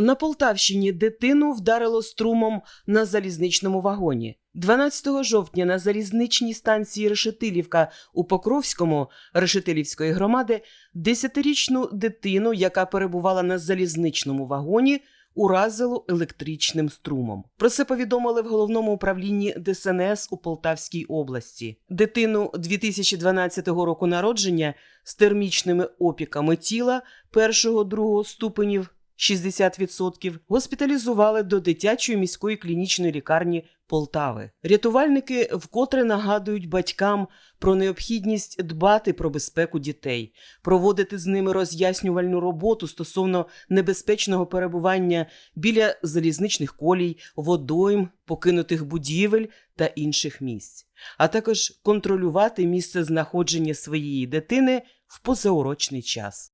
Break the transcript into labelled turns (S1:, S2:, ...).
S1: на Полтавщині дитину вдарило струмом на залізничному вагоні. 12 жовтня на залізничній станції Решетилівка у Покровському Решетилівської громади десятирічну дитину, яка перебувала на залізничному вагоні, уразило електричним струмом. Про це повідомили в головному управлінні ДСНС у Полтавській області. Дитину 2012 року народження з термічними опіками тіла першого-другого ступенів 60% госпіталізували до дитячої міської клінічної лікарні Полтави. Рятувальники вкотре нагадують батькам про необхідність дбати про безпеку дітей, проводити з ними роз'яснювальну роботу стосовно небезпечного перебування біля залізничних колій, водойм, покинутих будівель та інших місць, а також контролювати місце знаходження своєї дитини в позаурочний час.